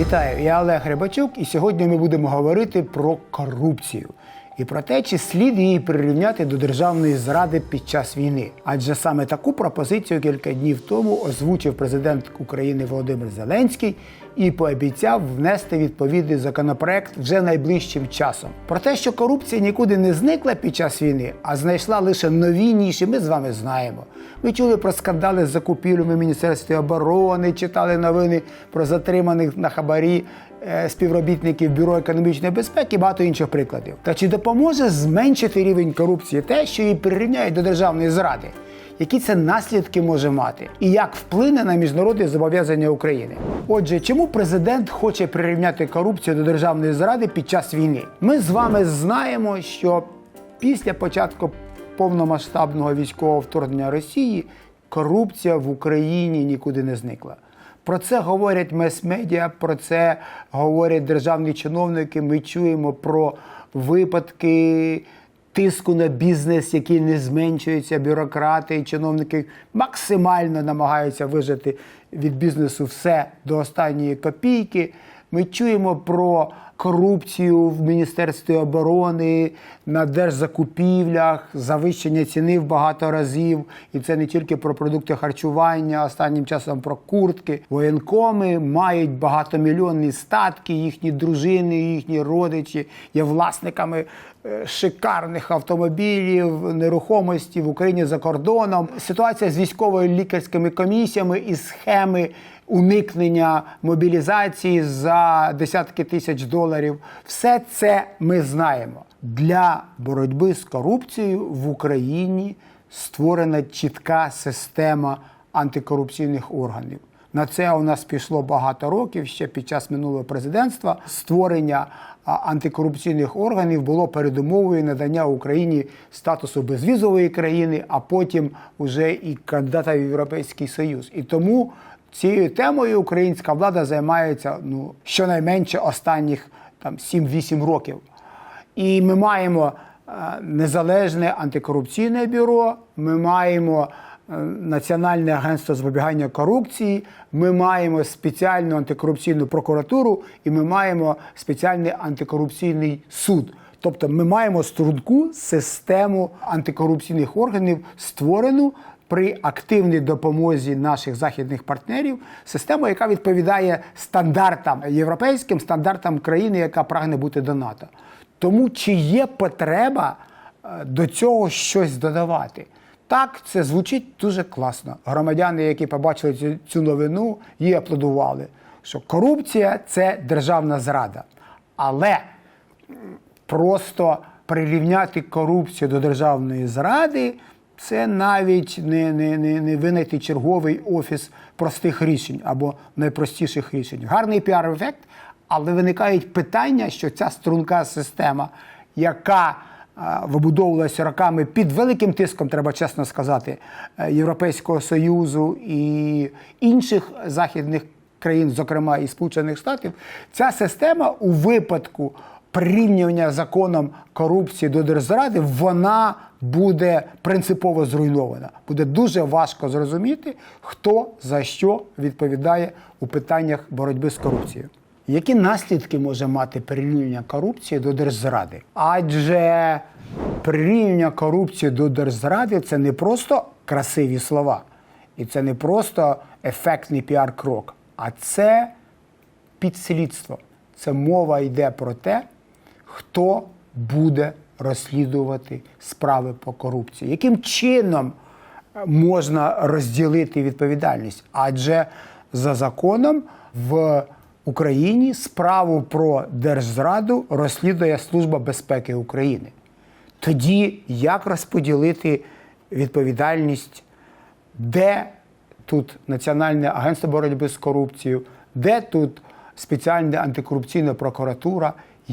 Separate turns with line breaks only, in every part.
Вітаю, я Олег Рибачук, і сьогодні ми будемо говорити про корупцію і про те, чи слід її прирівняти до державної зради під час війни. Адже саме таку пропозицію кілька днів тому озвучив президент України Володимир Зеленський і пообіцяв внести відповідний законопроект вже найближчим часом. Про те, що корупція нікуди не зникла під час війни, а знайшла лише нові ніші, ми з вами знаємо. Ми чули про скандали з закупівлями в Міністерстві оборони, читали новини про затриманих на хабарі співробітників Бюро економічної безпеки багато інших прикладів. Та чи допоможе зменшити рівень корупції те, що її прирівняють до державної зради? Які це наслідки може мати, і як вплине на міжнародні зобов'язання України? Отже, чому президент хоче прирівняти корупцію до державної зради під час війни? Ми з вами знаємо, що після початку повномасштабного військового вторгнення Росії корупція в Україні нікуди не зникла. Про це говорять мес-медіа, про це говорять державні чиновники. Ми чуємо про випадки тиску на бізнес, який не зменшується. Бюрократи і чиновники максимально намагаються вижити від бізнесу все до останньої копійки. Ми чуємо про корупцію в Міністерстві оборони, на держзакупівлях, завищення ціни в багато разів. І це не тільки про продукти харчування, останнім часом про куртки. Воєнкоми мають багатомільйонні статки, їхні дружини, їхні родичі є власниками е, шикарних автомобілів, нерухомості в Україні за кордоном. Ситуація з військово-лікарськими комісіями і схеми уникнення мобілізації за десятки тисяч доларів. Все це ми знаємо. Для боротьби з корупцією в Україні створена чітка система антикорупційних органів. На це у нас пішло багато років ще під час минулого президентства. Створення антикорупційних органів було передумовою надання Україні статусу безвізової країни, а потім уже і кандидата в Європейський Союз. І тому цією темою українська влада займається ну щонайменше останніх там 7-8 років. І ми маємо е, незалежне антикорупційне бюро, ми маємо е, Національне агентство запобігання корупції, ми маємо спеціальну антикорупційну прокуратуру і ми маємо спеціальний антикорупційний суд. Тобто ми маємо струнку систему антикорупційних органів, створену при активній допомозі наших західних партнерів, систему, яка відповідає стандартам європейським стандартам країни, яка прагне бути до НАТО. Тому чи є потреба е, до цього щось додавати? Так, це звучить дуже класно. Громадяни, які побачили цю, новину, її аплодували, що корупція це державна зрада. Але просто прирівняти корупцію до державної зради це навіть не, не, не, не винайти черговий офіс простих рішень або найпростіших рішень. Гарний піар-ефект, але виникають питання, що ця струнка система, яка вибудовувалася роками під великим тиском, треба чесно сказати, е, Європейського Союзу і інших західних країн, зокрема і Сполучених Штатів, ця система у випадку прирівнювання законом корупції до держзради, вона буде принципово зруйнована. Буде дуже важко зрозуміти, хто за що відповідає у питаннях боротьби з корупцією. Які наслідки може мати прирівняння корупції до держзради? Адже прирівняння корупції до держзради це не просто красиві слова, і це не просто ефектний піар-крок, а це підслідство. Це мова йде про те, хто буде розслідувати справи по корупції. Яким чином можна розділити відповідальність? Адже за законом в Україні справу про держзраду розслідує Служба безпеки України. Тоді як розподілити відповідальність, де тут Національне агентство боротьби з корупцією, де тут спеціальна антикорупційна прокуратура,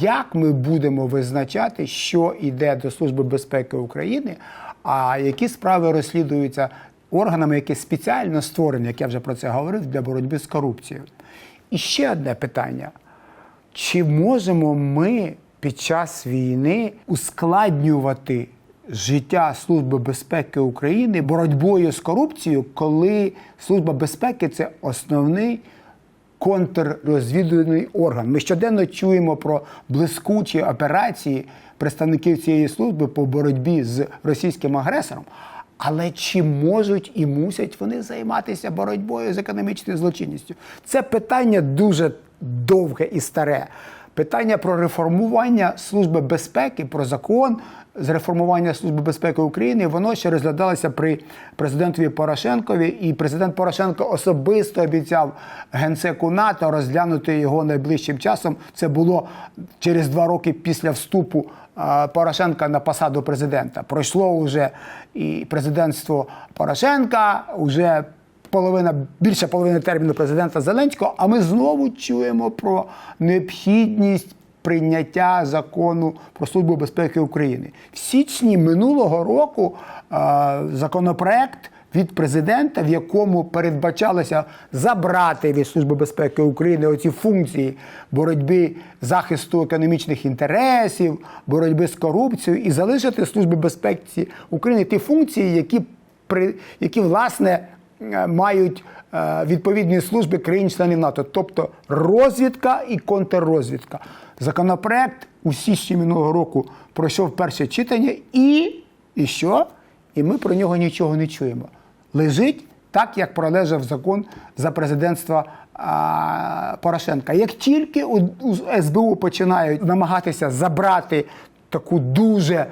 як ми будемо визначати, що йде до Служби безпеки України, а які справи розслідуються органами, які спеціально створені, як я вже про це говорив, для боротьби з корупцією. І ще одне питання: чи можемо ми під час війни ускладнювати життя Служби безпеки України боротьбою з корупцією, коли Служба безпеки це основний контррозвідувальний орган. Ми щоденно чуємо про блискучі операції представників цієї служби по боротьбі з російським агресором. Але чи можуть і мусять вони займатися боротьбою з економічною злочинністю? Це питання дуже довге і старе. Питання про реформування Служби безпеки, про закон з реформування Служби безпеки України, воно ще розглядалося при президентові Порошенкові, і президент Порошенко особисто обіцяв генсеку НАТО розглянути його найближчим часом. Це було через два роки після вступу Порошенка на посаду президента. Пройшло вже і президентство Порошенка, вже половина більше половини терміну президента Зеленського. А ми знову чуємо про необхідність прийняття закону про службу безпеки України в січні минулого року. е, законопроект. Від президента, в якому передбачалося забрати від Служби безпеки України оці функції боротьби захисту економічних інтересів, боротьби з корупцією і залишити Службі безпеки України ті функції, які при які власне мають е, відповідні служби країн-членів НАТО, тобто розвідка і контррозвідка. Законопроект у січні минулого року пройшов перше читання, і, і що? І ми про нього нічого не чуємо. Лежить так, як пролежав закон за президентства а, Порошенка. Як тільки у, у СБУ починають намагатися забрати таку дуже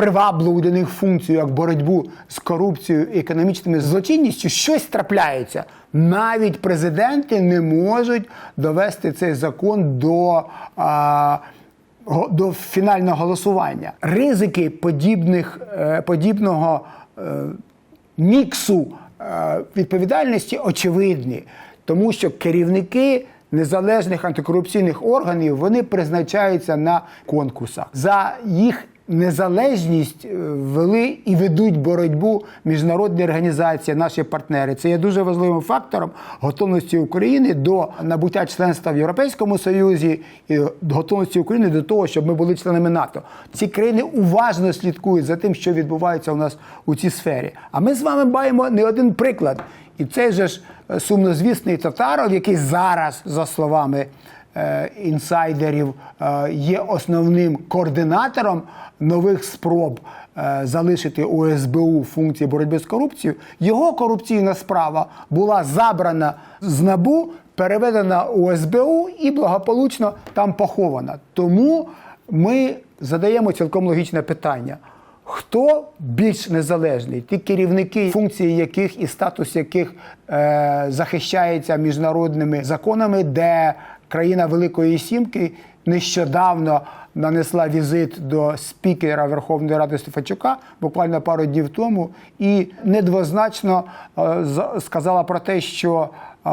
привабливу для них функцію, як боротьбу з корупцією і економічними злочинністю, щось трапляється. Навіть президенти не можуть довести цей закон до. А, до фінального голосування. Ризики подібних, е, подібного е, міксу е, відповідальності очевидні, тому що керівники незалежних антикорупційних органів вони призначаються на конкурсах. За їх незалежність е, вели і ведуть боротьбу міжнародні організації, наші партнери. Це є дуже важливим фактором готовності України до набуття членства в Європейському Союзі і готовності України до того, щоб ми були членами НАТО. Ці країни уважно слідкують за тим, що відбувається у нас у цій сфері. А ми з вами маємо не один приклад. І цей же ж е, сумнозвісний Татаров, який зараз, за словами інсайдерів, е, є основним координатором нових спроб е, залишити у СБУ функції боротьби з корупцією. Його корупційна справа була забрана з НАБУ, переведена у СБУ і благополучно там похована. Тому ми задаємо цілком логічне питання. Хто більш незалежний? Ті керівники, функції яких і статус яких е, захищається міжнародними законами, де країна Великої Сімки нещодавно нанесла візит до спікера Верховної Ради Стефанчука буквально пару днів тому, і недвозначно е, сказала про те, що е,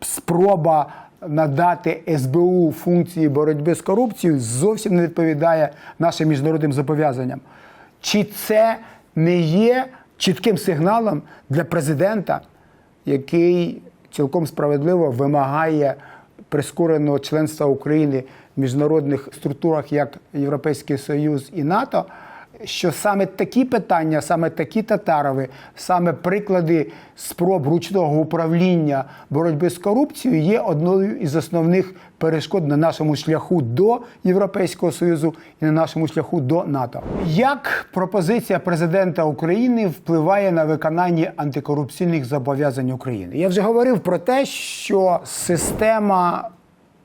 спроба надати СБУ функції боротьби з корупцією зовсім не відповідає нашим міжнародним зобов'язанням. Чи це не є чітким сигналом для президента, який цілком справедливо вимагає прискореного членства України в міжнародних структурах, як Європейський Союз і НАТО? Що саме такі питання, саме такі татарови, саме приклади спроб ручного управління боротьби з корупцією є одною із основних перешкод на нашому шляху до Європейського Союзу і на нашому шляху до НАТО. Як пропозиція президента України впливає на виконання антикорупційних зобов'язань України? Я вже говорив про те, що система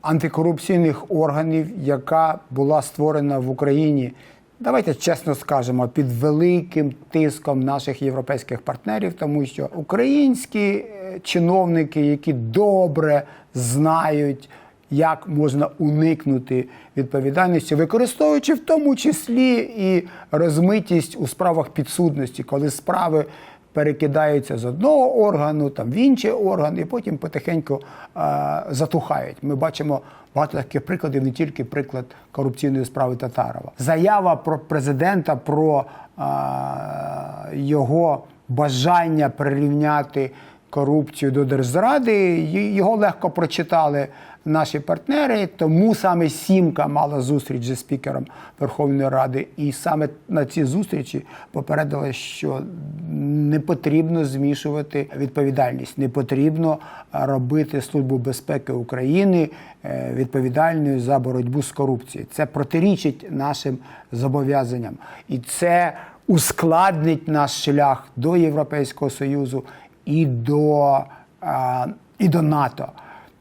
антикорупційних органів, яка була створена в Україні. Давайте чесно скажемо, під великим тиском наших європейських партнерів, тому що українські е, чиновники, які добре знають, як можна уникнути відповідальності, використовуючи в тому числі і розмитість у справах підсудності, коли справи перекидаються з одного органу там в інший орган, і потім потихеньку е, затухають. Ми бачимо багато таких прикладів, не тільки приклад корупційної справи Татарова. Заява про президента про е, його бажання прирівняти корупцію до держзради. Його легко прочитали наші партнери, тому саме Сімка мала зустріч зі спікером Верховної Ради, і саме на ці зустрічі попередила, що не потрібно змішувати відповідальність, не потрібно робити Службу безпеки України е, відповідальною за боротьбу з корупцією. Це протирічить нашим зобов'язанням, і це ускладнить наш шлях до Європейського Союзу і до, і до НАТО.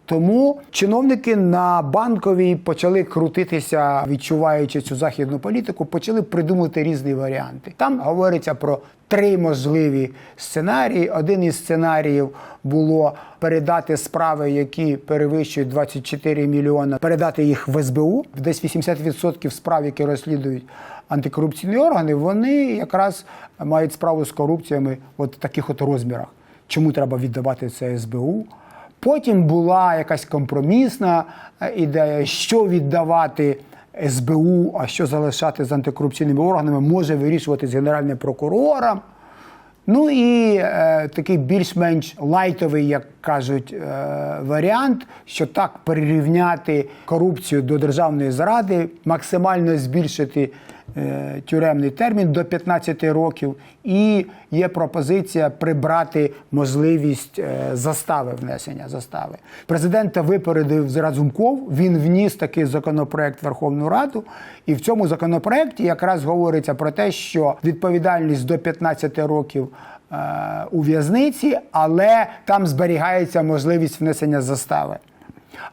Тому чиновники на банковій почали крутитися, відчуваючи цю західну політику, почали придумувати різні варіанти. Там говориться про три можливі сценарії. Один із сценаріїв було передати справи, які перевищують 24 мільйони, передати їх в СБУ. Десь 80% справ, які розслідують антикорупційні органи, вони якраз мають справу з корупціями от в таких от розмірах. Чому треба віддавати це СБУ? Потім була якась компромісна е, ідея, що віддавати СБУ, а що залишати з антикорупційними органами, може вирішувати з генеральним прокурором. Ну і е, такий більш-менш лайтовий, як кажуть, е, варіант, що так перерівняти корупцію до державної зради, максимально збільшити тюремний термін до 15 років. І є пропозиція прибрати можливість е, застави внесення застави. Президента випередив Разумков. Він вніс такий законопроект в Верховну Раду, і в цьому законопроекті якраз говориться про те, що відповідальність до 15 років е, у в'язниці, але там зберігається можливість внесення застави.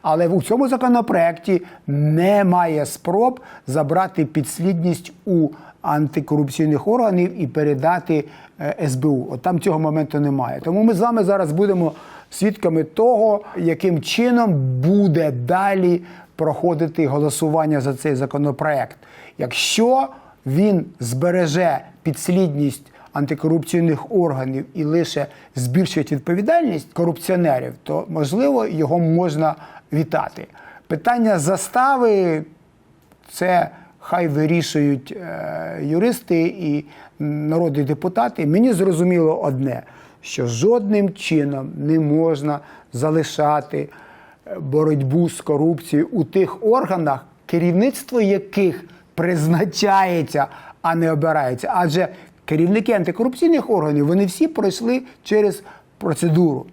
Але у цьому законопроекті немає спроб забрати підслідність у антикорупційних органів і передати е, СБУ. От там цього моменту немає. Тому ми з вами зараз будемо свідками того, яким чином буде далі проходити голосування за цей законопроект. Якщо він збереже підслідність антикорупційних органів і лише збільшить відповідальність корупціонерів, то можливо його можна вітати. Питання застави це хай вирішують е, юристи і народні депутати. Мені зрозуміло одне, що жодним чином не можна залишати е, боротьбу з корупцією у тих органах, керівництво яких призначається, а не обирається. Адже керівники антикорупційних органів вони всі пройшли через процедуру.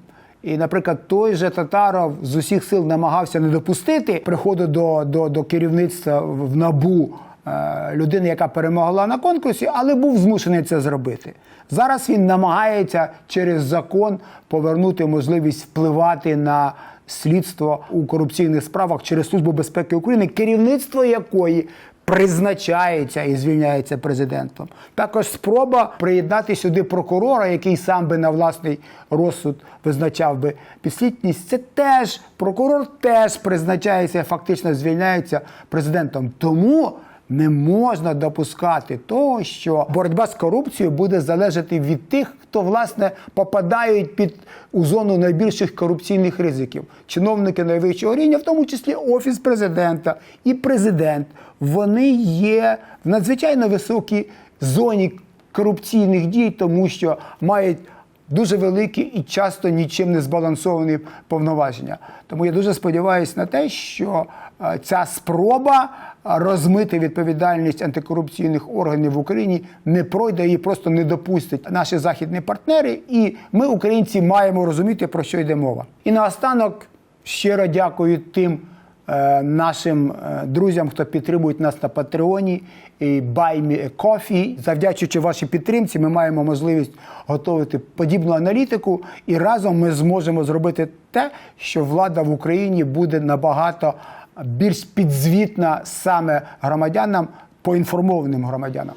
І, наприклад, той же Татаров з усіх сил намагався не допустити приходу до, до, до керівництва в набу е, людини, яка перемогла на конкурсі, але був змушений це зробити. Зараз він намагається через закон повернути можливість впливати на слідство у корупційних справах через Службу безпеки України, керівництво якої призначається і звільняється президентом. Також спроба приєднати сюди прокурора, який сам би на власний розсуд визначав би підслідність. Це теж прокурор теж призначається, фактично звільняється президентом. Тому не можна допускати того, що боротьба з корупцією буде залежати від тих, хто власне попадають під у зону найбільших корупційних ризиків. Чиновники найвищого рівня, в тому числі офіс президента і президент, вони є в надзвичайно високій зоні корупційних дій, тому що мають дуже великі і часто нічим не збалансовані повноваження. Тому я дуже сподіваюся на те, що е, ця спроба розмити відповідальність антикорупційних органів в Україні не пройде і просто не допустять наші західні партнери. І ми, українці, маємо розуміти, про що йде мова. І наостанок щиро дякую тим. е, Нашим е, друзям, хто підтримують нас на Патреоні і a Coffee. Завдячуючи вашій підтримці, ми маємо можливість готувати подібну аналітику, і разом ми зможемо зробити те, що влада в Україні буде набагато більш підзвітна саме громадянам, поінформованим громадянам.